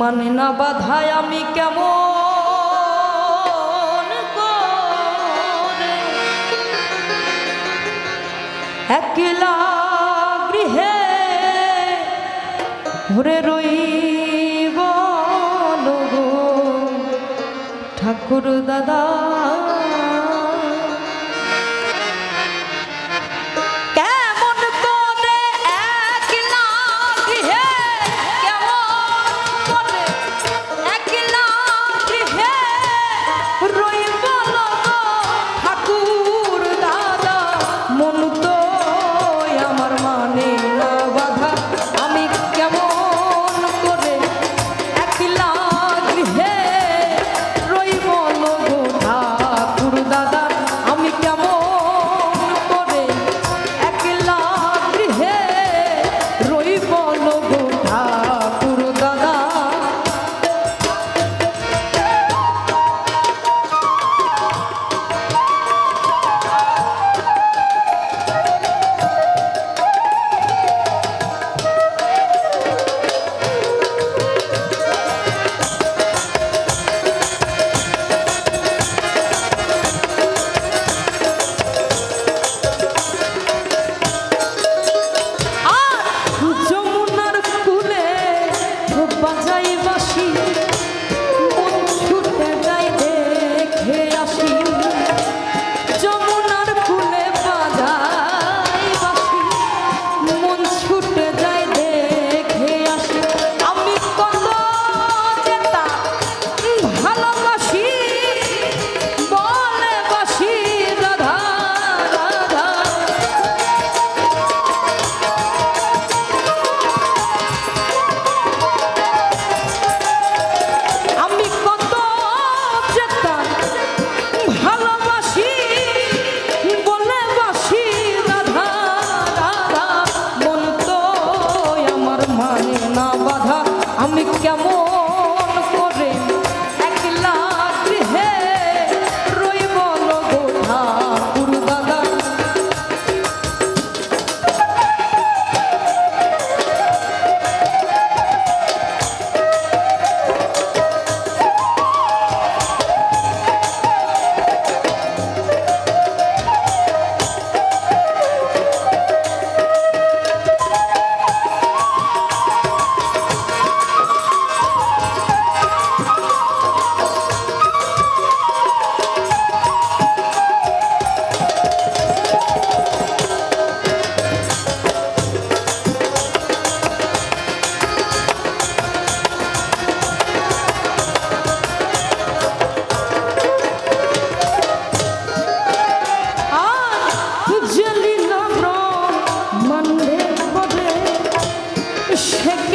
মানে না বাধায় আমি কেমন একলা গৃহে ঘুরে রইব ঠাকুর দাদা। কেমন Shake